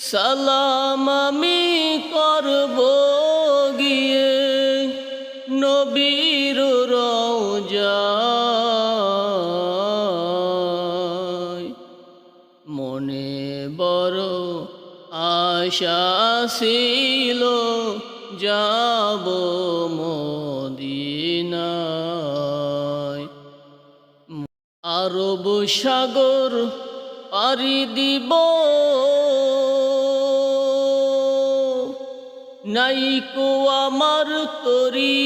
সালাম আমি করব গিয়ে নবীর মনে বড় আশা ছিল যাব মদিনায়। আরব সাগর পারি দিব নাইকো আমার তরি।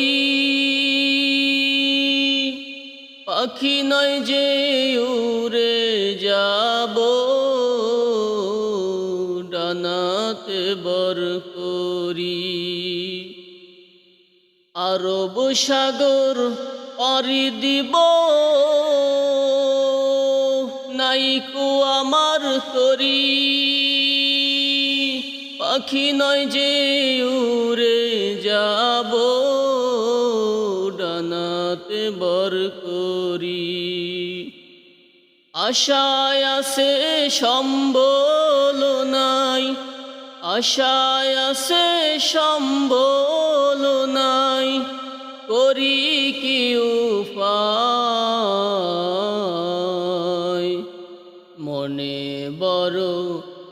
পাখি নয় যে উড়ে যাব, ডানাতে বর করি। আরব সাগর পারি দিব, নাইকো আমার তরি। পাখি নয় যে উড়ে যাব, ডানাতে বর করি। আশায় আছে সম্বল নাই আশায় আছে সম্বল নাই করি কি উপায়? মনে বড়